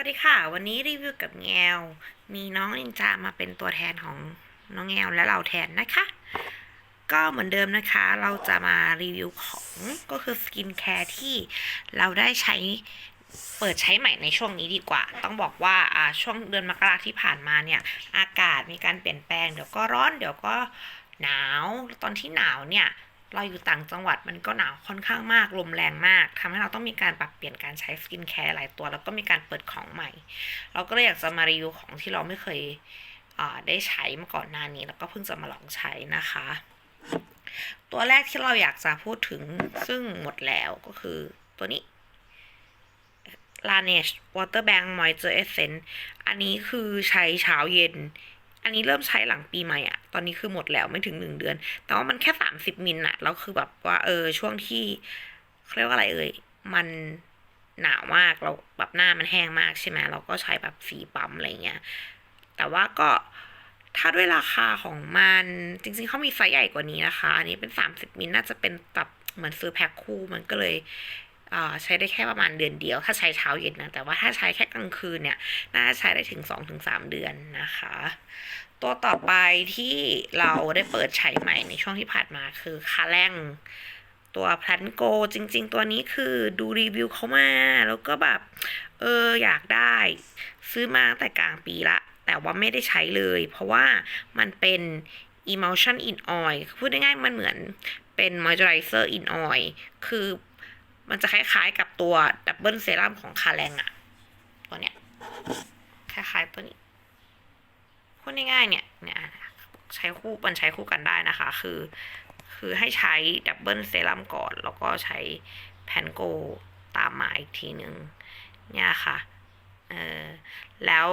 วัสดีค่ะ วันนี้รีวิวกับแงว มีน้องนินจามาเป็นตัวแทนของน้องแงวและเราแทนนะคะ ก็เหมือนเดิมนะคะ เราจะมารีวิวของก็คือสกินแคร์ที่เราได้ใช้เปิดใช้ใหม่ในช่วงนี้ดีกว่า ต้องบอกว่าอ่าช่วงเดือนมกราที่ผ่านมาเนี่ย อากาศมีการเปลี่ยนแปลง เดี๋ยวก็ร้อน เดี๋ยวก็หนาว ตอนที่หนาวเนี่ย เราอยู่ต่างจังหวัดมันก็หนาวค่อนข้างมากลมแรงมากทำให้เราต้องมีการปรับเปลี่ยนการใช้สกินแคร์หลายตัว แล้วก็มีการเปิดของใหม่ เราก็เลยอยากจะมารีวิวของที่เราไม่เคยได้ใช้มาก่อนหน้านี้ แล้วก็เพิ่งจะมาลองใช้นะคะ ตัวแรกที่เราอยากจะพูดถึงซึ่งหมดแล้วก็คือตัวนี้ Laneige Water Bank Moisture Essence อันนี้คือใช้เช้าเย็น อันนี้เริ่มใช้หลังปีใหม่อะตอนนี้คือหมดแล้วไม่ถึงหนึ่งเดือน แต่ว่ามันแค่สามสิบมิลอะแล้วคือแบบว่าเออช่วงที่เรียกว่าอะไรเอ่ยมันหนาวมากเราแบบหน้ามันแห้งมากใช่ไหมเราก็ใช้แบบสีปั๊มอะไรเงี้ยแต่ว่าก็ถ้าด้วยราคาของมันจริงๆเขามีไซส์ใหญ่กว่านี้นะคะ อันนี้เป็นสามสิบมิลน่าจะเป็นแบบเหมือนซื้อแพ็คคู่มันก็เลย ใช้ได้แค่ประมาณเดือนเดียว ถ้าใช้เช้าเย็นนะ แต่ว่าถ้าใช้แค่กลางคืนเนี่ย น่าจะใช้ได้ถึงสองถึงสามเดือนนะคะ ตัวต่อไปที่เราได้เปิดใช้ใหม่ในช่วงที่ผ่านมาคือคาแรงตัวพลันโกจริง ๆ ตัวนี้คือดูรีวิวเขามา แล้วก็แบบ เอออยากได้ ซื้อมาตั้งแต่กลางปีละ แต่ว่าไม่ได้ใช้เลย เพราะว่ามันเป็น emulsion in oil พูดง่ายๆมันเหมือนเป็น moisturizer in oil คือ มันจะคล้ายๆกับตัวดับเบิลเซรั่มของคาแรงอะตัวเนี้ยคล้ายๆตัวนี้พูดง่ายๆเนี่ยเนี่ยใช้คู่มันใช้คู่กันได้นะคะ คือ คือให้ใช้ดับเบิลเซรั่มก่อน แล้วก็ใช้แพนโกตามมาอีกทีหนึ่งเนี่ยค่ะเออแล้ว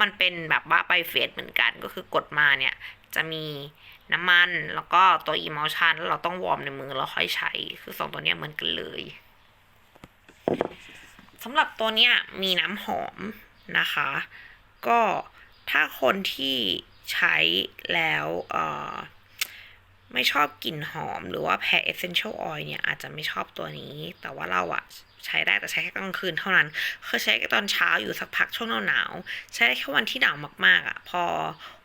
มันเป็นแบบว่าไปเฟสเหมือนกันก็คือกดมาเนี่ยจะมีน้ำมันแล้วก็ตัวอีมอชันแล้วเราต้องวอร์มในมือแล้วค่อยใช้ คือสองตัวเนี้ยเหมือนกันเลย สำหรับตัวเนี้ยมีน้ำหอมนะคะ ก็ถ้าคนที่ใช้แล้วไม่ชอบกลิ่นหอมหรือว่าแพ้ essential oil เนี่ย อาจจะไม่ชอบตัวนี้ แต่ว่าเราอะใช้ได้แต่ใช้แค่กลางคืนเท่านั้นคือใช้ตอนเช้าอยู่สักพักช่วงหนาวๆใช้ได้แค่วันที่หนาวมากๆอะพอ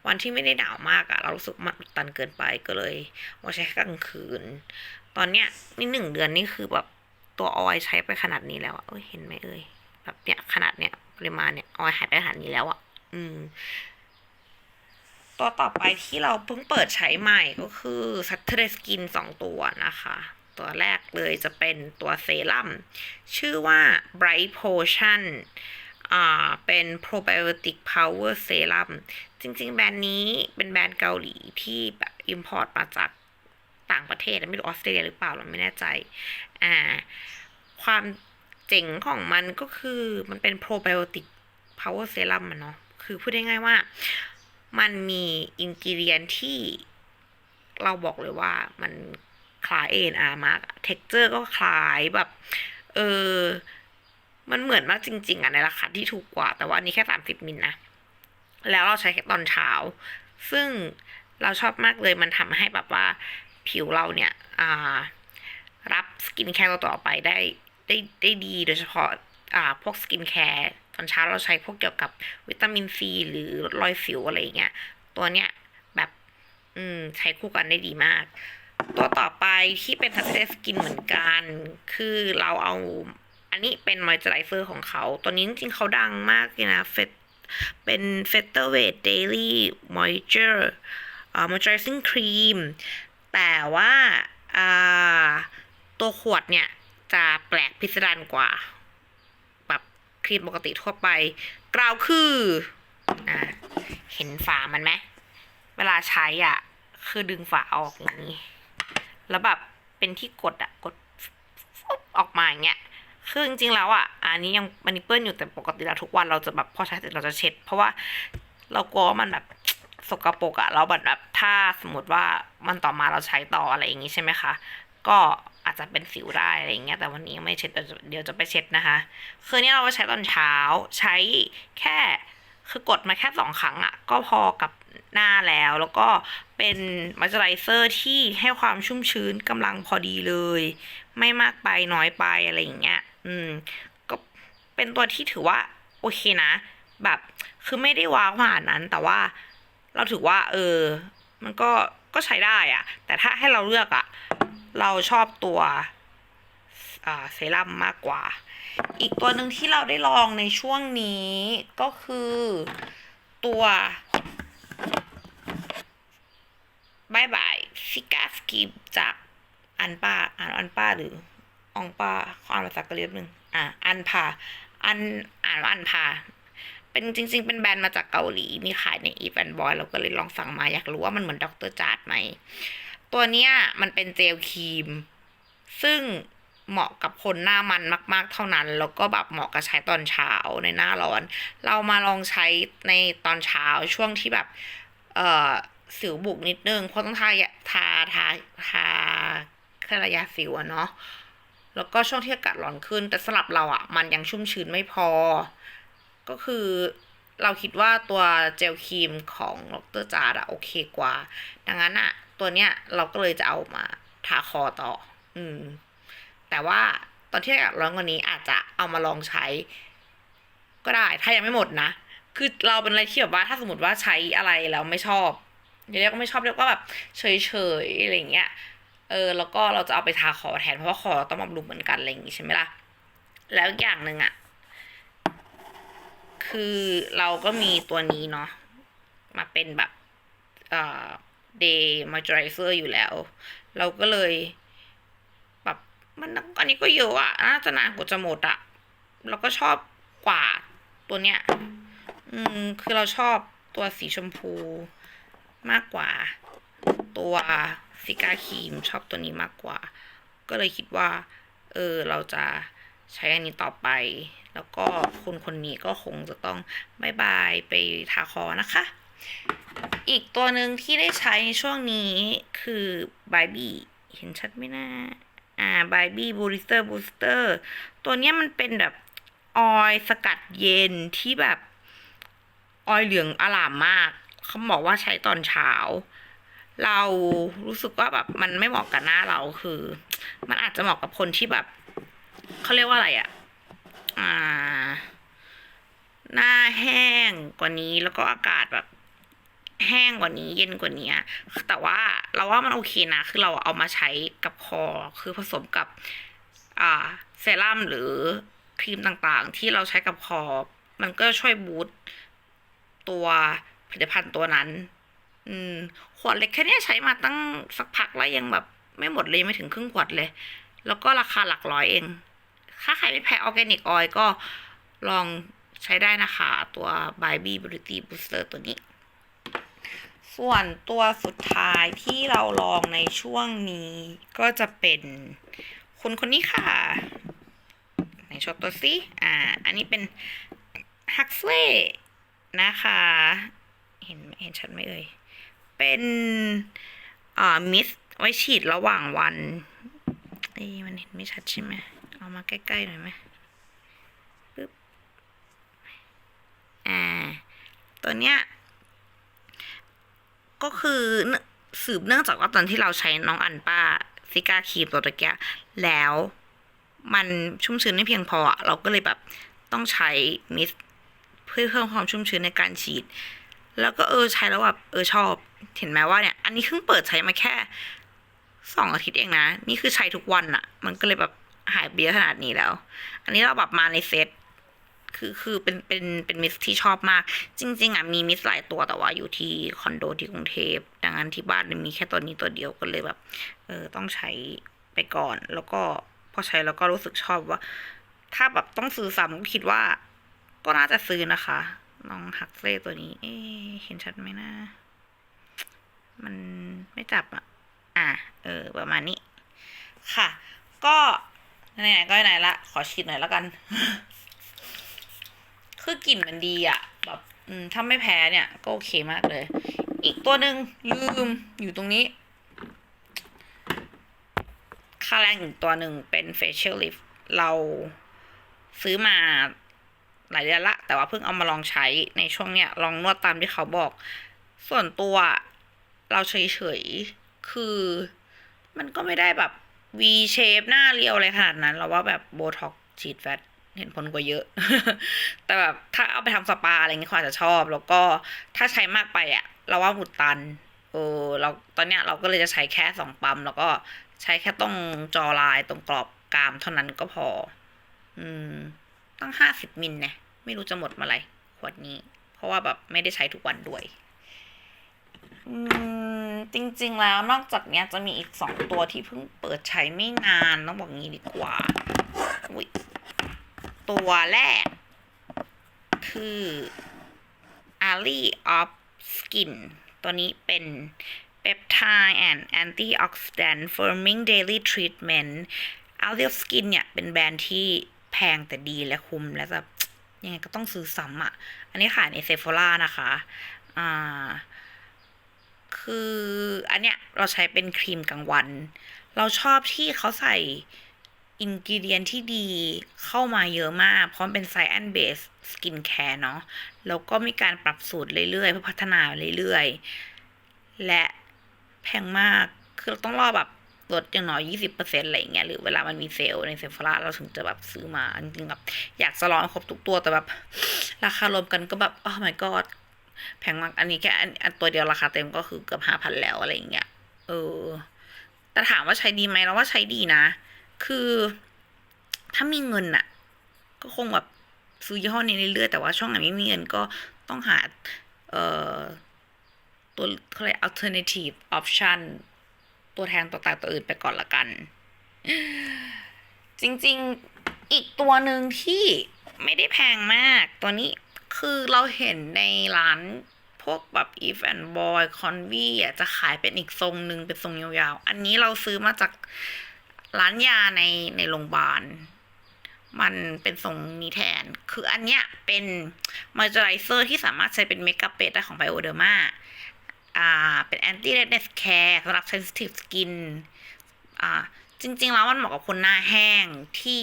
วันที่ไม่ได้หนาวมากอะเรารู้สึกมันตันเกินไปก็เลยว่าใช้แค่กลางคืน ตอนเนี้ยนี่หนึ่งเดือนนี่คือแบบ ตัวออยใช้ไปขนาดนี้แล้วอะเอ้ยเห็นไหมเอ่ยแบบเนี้ยขนาดเนี้ยปริมาณเนี้ยออยหายไปขนาดนี้แล้วอะอืม ตัวต่อไปที่เราเพิ่งเปิดใช้ใหม่ก็คือ Saturday Skin 2ตัวนะคะ ตัวแรกเลยจะเป็นตัวเซรั่มชื่อว่า Bright Potion อ่า เป็น probiotic power serum จริง ๆ แบรนด์นี้เป็นแบรนด์เกาหลีที่แบบ import มาจากต่างประเทศ ไม่รู้ออสเตรเลียหรือเปล่าเราไม่แน่ใจ อ่า ความเจ๋งของมันก็คือมันเป็น probiotic power serum มันเนาะ คือพูดได้ง่ายว่า มันมีอินกิเลียนที่เราบอกเลยว่ามันคล้าย A&R มากเท็กเจอร์ก็คล้ายแบบ เออ มันเหมือนมากจริง ๆอะในราคาที่ถูกกว่า แต่ว่าอันนี้แค่สามสิบมิลนะ แล้วเราใช้แค่ตอนเช้า ซึ่งเราชอบมากเลยมันทำให้แบบว่าผิวเราเนี่ย อ่า รับสกินแคร์ต่อไปได้ได้ได้ดีโดยเฉพาะอ่าพวกสกินแคร์ตอนเช้าเราใช้พวกเกี่ยวกับวิตามินซีหรือรอยสิวอะไรเงี้ยตัวเนี้ยแบบอืมใช้คู่กันได้ดีมาก ตัวต่อไปที่เป็นทั t เ e สกินเหมือนกัน คือเราเอาอันนี้เป็นมอยเจอไรเซอร์ของเขา ตัวนี้จริงๆเขาดังมากเลยนะเฟเป็น f e t e r w e i g h t Daily Moisture อ่า Moisturizing Cream แต่ว่าอ่า ตัวขวดเนี่ยจะแปลกพิสดารกว่า แบบครีมปกติทั่วไปกล่าวคืออเห็นฝามันไหมเวลาใช้อะ คือดึงฝาออกอย่างนี้ แล้วแบบเป็นที่กดอะ กดออกมาอย่างเงี้ยคือจริงๆแล้วอะ อันนี้ยังมันนิเปิลอนอยู่แต่ปกติแล้วทุกวันเราจะแบบพอใช้เสร็จเราจะเช็ด เพราะว่าเรากลัวว่ามันแบบสกปรกอะเราแบบแบบถ้าสมมติว่ามันต่อมาเราใช้ต่ออะไรอย่างงี้ใช่ไหมคะ ก็ อาจจะเป็นสิวได้อะไรอย่างเงี้ยแต่วันนี้ยังไม่เช็ดเดี๋ยวจะไปเช็ดนะคะ คือเนี่ยเราใช้ตอนเช้าใช้แค่คือกดมาแค่สองครั้งอะก็พอกับหน้าแล้วแล้วก็เป็นมอยเจอไรเซอร์ที่ให้ความชุ่มชื้นกำลังพอดีเลย ไม่มากไปน้อยไปอะไรอย่างเงี้ย อืม ก็เป็นตัวที่ถือว่า โอเคนะ แบบคือไม่ได้ว้าวขนาดนั้น แต่ว่าเราถือว่า เออ มันก็ก็ใช้ได้อะแต่ถ้าให้เราเลือกอะ เราชอบตัวเซรั่มมากกว่า อีกตัวหนึ่งที่เราได้ลองในช่วงนี้ก็คือตัวบายบายฟิกาสกีจากอันป้าอ่านอันป้าหรืออองป้าขออ่านภาษากะเหรี่ยงหนึ่งอะอันพาอันอ่านว่าอันพาเป็นจริง ๆ เป็นแบรนด์มาจากเกาหลี มีขายในอีฟแอนบอยเราก็เลยลองสั่งมาอยากรู้ว่ามันเหมือนดรจาร์ดไหม ตัวเนี้ยมันเป็นเจลครีม ซึ่งเหมาะกับคนหน้ามันมาก ๆ เท่านั้น แล้วก็แบบเหมาะกับใช้ตอนเช้าในหน้าร้อน เรามาลองใช้ในตอนเช้าช่วงที่แบบ เอ่อ สิวบุกนิดนึง เพราะต้องทาทาทาทาครื่องระยะสิวอะเนาะ แล้วก็ช่วงที่อากาศร้อนขึ้น แต่สำหรับเราอะ่ะ มันยังชุ่มชื้นไม่พอ ก็คือเราคิดว่าตัวเจลครีมของดรจาร์ดอะโอเคกว่า ดังนั้นอะ ตัวเนี้ยเราก็เลยจะเอามาทาคอต่อ อืม แต่ว่าตอนที่อยากร้อนกว่านี้อาจจะเอามาลองใช้ ก็ได้ ถ้ายังไม่หมดนะ คือเราเป็นอะไรที่แบบว่าถ้าสมมติว่าใช้อะไรแล้วไม่ชอบเรียกว่าไม่ชอบเรียกว่าแบบเฉยๆอะไรเงี้ย เออ แล้วก็เราจะเอาไปทาคอแทนเพราะว่าคอต้องบำรุงเหมือนกันอะไรอย่างงี้ใช่ไหมล่ะ แล้วอีกอย่างหนึ่งอะคือเราก็มีตัวนี้เนาะ มาเป็นแบบ เอ่อ day moisturizer อยู่แล้ว เราก็เลยแบบมันอันนี้ก็เยอะอะน่าจะนานกว่าจะหมดอะเราก็ชอบกว่าตัวเนี้ย อืม คือเราชอบตัวสีชมพูมากกว่า ตัวซิกาครีมชอบตัวนี้มากกว่า ก็เลยคิดว่า เออ เราจะใช้อันนี้ต่อไป แล้วก็คนคนนี้ก็คงจะต้องบายบายไปทาคอนะคะ อีกตัวหนึ่งที่ได้ใช้ในช่วงนี้คือบบี้เห็นชัดไหมนะอ่าบบี้บูริสเตอร์บูสเตอร์ตัวเนี้ยมันเป็นแบบออยสกัดเย็นที่แบบออยเหลืองอลามมาก เขาบอกว่าใช้ตอนเช้า เรารู้สึกว่าแบบมันไม่เหมาะกับหน้าเราคือ มันอาจจะเหมาะกับคนที่แบบเขาเรียกว่าอะไรอะอ่า หน้าแห้งกว่านี้แล้วก็อากาศแบบ แห้งกว่านี้เย็นกว่านี้แต่ว่าเราว่ามันโอเคนะ คือเราเอามาใช้กับคอคือผสมกับอ่าเซรั่มหรือครีมต่างๆ ที่เราใช้กับคอ มันก็ช่วยบูตตัวผลิตภัณฑ์ตัวนั้น อืม ขวดเล็กแค่เนี้ยใช้มาตั้งสักพักแล้วยังแบบไม่หมดเลยไม่ถึงครึ่งขวดเลย แล้วก็ราคาหลักร้อยเอง ถ้าใครไม่แพ้ออร์แกนิกออยก็ลองใช้ได้นะคะ ตัว by b Beauty Booster ตัวนี้ ส่วนตัวสุดท้ายที่เราลองในช่วงนี้ก็จะเป็นคนคนนี้ค่ะในโชว์ตัวซิอ่า อันนี้เป็นฮักเ l ่นะคะ เห็นเห็นชัดไหมเอ่ย เป็นอ่ามิสไว้ฉีดระหว่างวันเอ้มันเห็นไม่ชัดใช่ไหมเอามาใกล้ๆหน่อยไหมปึ๊บ อ่า ตัวเนี้ย ก็คือสืบเนื่องจากว่าตอนที่เราใช้น้องอันป้าซิก้าครีมตัวตะเกียแล้วมันชุ่มชื้นไม่เพียงพอ เราก็เลยแบบต้องใช้มิสเพื่อเพิ่มความชุ่มชื้นในการฉีด แล้วก็เออใช้แล้วแบบเออชอบ เห็นไหมว่าเนี่ย อันนี้เพิ่งเปิดใช้มาแค่สองอาทิตย์เองนะ นี่คือใช้ทุกวันอะมันก็เลยแบบหายไปเยขนาดนี้แล้ว อันนี้เราแบบมาในเซต คือคือเป็นเป็นเป็นมิสที่ชอบมาก จริง ๆอะมีมิสหลายตัวแต่ว่าอยู่ที่คอนโดที่กรุงเทพดังนั้นที่บ้านมีแค่ตัวนี้ตัวเดียวก็เลยแบบเออต้องใช้ไปก่อน แล้วก็พอใช้แล้วก็รู้สึกชอบว่า ถ้าแบบต้องซื้อซ้ำก็คิดว่า ก็น่าจะซื้อนะคะน้องฮักเซ่ตัวนี้ เอ๊เห็นชัดไหมนะ มันไม่จับอะ อะ เออ ประมาณนี้ ค่ะ ก็ไหนๆก็ไหนละ ขอฉีดหน่อยแล้วกัน คือกลิ่นมันดีอะแบบถ้าไม่แพ้เนี่ยก็โอเคมากเลย อีกตัวหนึ่งลืมอยู่ตรงนี้คาแรงอีกตัวหนึ่งเป็น facial lift เราซื้อมาหลายเดือนละ แต่ว่าเพิ่งเอามาลองใช้ในช่วงเนี้ยลองนวดตามที่เขาบอก ส่วนตัวเราเฉยๆ คือมันก็ไม่ได้แบบ V shape หน้าเรียวอะไรขนาดนั้น เราว่าแบบโบท็อกฉีดแฟต เห็นผลกว่าเยอะ แต่แบบถ้าเอาไปทำสปาอะไรเงี้ยเขาจะชอบ แล้วก็ถ้าใช้มากไปอะเราว่าอุดตันเออเราตอนเนี้ยเราก็เลยจะใช้แค่สองปั๊ม แล้วก็ใช้แค่ตรงจอลายตรงกรอบกรามเท่านั้นก็พอ อืม ตั้งห้าสิบมิลเนี่ยไม่รู้จะหมดเมื่อไหร่ขวดนี้ เพราะว่าแบบไม่ได้ใช้ทุกวันด้วย อืม จริง ๆ แล้วนอกจากเนี้ยจะมีอีกสองตัวที่เพิ่งเปิดใช้ไม่นานต้องบอกงี้ดีกว่าอุ๊ย ตัวแรก คือ Ali of Skin ตัวนี้เป็น Peptide and Antioxidant Firming Daily Treatment Ali of Skin เนี่ย เป็นแบรนด์ที่แพงแต่ดีและคุ้มและแบบยังไงก็ต้องซื้อซ้ำอะ อันนี้ขายในเซฟ h ล่านะคะ อ่า คืออันเนี้ยเราใช้เป็นครีมกลางวัน เราชอบที่เขาใส่ อินกิเดียนที่ดีเข้ามาเยอะมาก เพราะมันเป็นไซแอนเบสสกินแคร์เนาะแล้วก็มีการปรับสูตรเรื่อยๆเพื่อพัฒนาเรื่อยๆ และแพงมากคือเราต้องรอแบบลดอย่างน้อยยี่สิบเปอร์เซ็นต์อะไรเงี้ยหรือเวลามันมีเซลล์ในเซฟราเราถึงจะแบบซื้อมาจริงๆแบบอยากจะลองครบทุกตัวแต่แบบ ราคารวมกันก็แบบโอ้ my god แพงมาก อันนี้แค่อันนตัวเดียวราคาเต็มก็คือเกือบห้าพันแล้วอะไรเงี้ยเออแต่ถามว่าใช้ดีไหมเราว่าใช้ดีนะ คือถ้ามีเงินอะก็คงแบบซื้อยี่ห้อนี้เรื่อยๆแต่ว่าช่วงไหนไม่มีเงินก็ต้องหา เอ่อ ตัวเขาเรียก alternative option ตัวแทนตัวตายตัวอื่นไปก่อนละกัน จริงๆอีกตัวหนึ่งที่ไม่ได้แพงมาก ตัวนี้คือเราเห็นในร้านพวกแบบ If and Boy Convy อะจะขายเป็นอีกทรงหนึ่งเป็นทรงยาวๆ อันนี้เราซื้อมาจาก ร้านยาในในโรงพยาบาล มันเป็นทรงนี้แทน คืออันเนี้ยเป็นมอยเจอไรเซอร์ที่สามารถใช้เป็นเมคอัพเบสได้ของ Bioderma อ่า เป็น anti redness care สำหรับ sensitive skin อ่า จริง ๆ แล้วมันเหมาะกับคนหน้าแห้งที่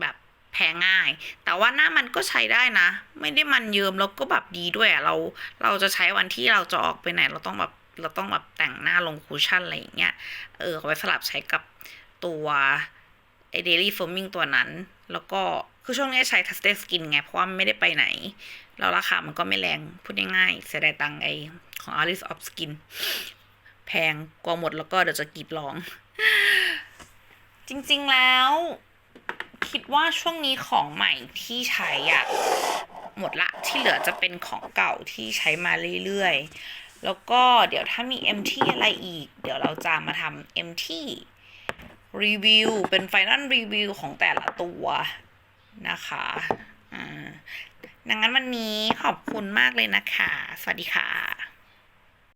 แบบแพ้ง่าย แต่ว่าหน้ามันก็ใช้ได้นะ ไม่ได้มันเยิมแล้วก็แบบดีด้วยเรา เราจะใช้วันที่เราจะออกไปไหน เราต้องแบบเราต้องแบบแต่งหน้าลงคูชั่นอะไรอย่างเงี้ย เออเอาไว้สลับใช้กับ ตัวไอเดลี่ o ฟ m มิงตัวนั้น แล้วก็คือช่วงนี้ใช้ทัสเตสกินไง เพราะว่าไม่ได้ไปไหน แล้วราคามันก็ไม่แรง พูดง่ายๆเสียดายตังไอของ Alice of Skin แพงกว่าหมดแล้วก็เดี๋ยวจะกรีดร้อง จริงๆแล้ว คิดว่าช่วงนี้ของใหม่ที่ใช้อะหมดละที่เหลือจะเป็นของเก่าที่ใช้มาเรื่อยๆ แล้วก็เดี๋ยวถ้ามี MT อะไรอีก เดี๋ยวเราจะมาทำ MT รีวิวเป็นไฟนอลรีวิวของแต่ละตัวนะคะอ่าดังนั้นวันนี้ขอบคุณมากเลยนะคะ สวัสดีค่ะ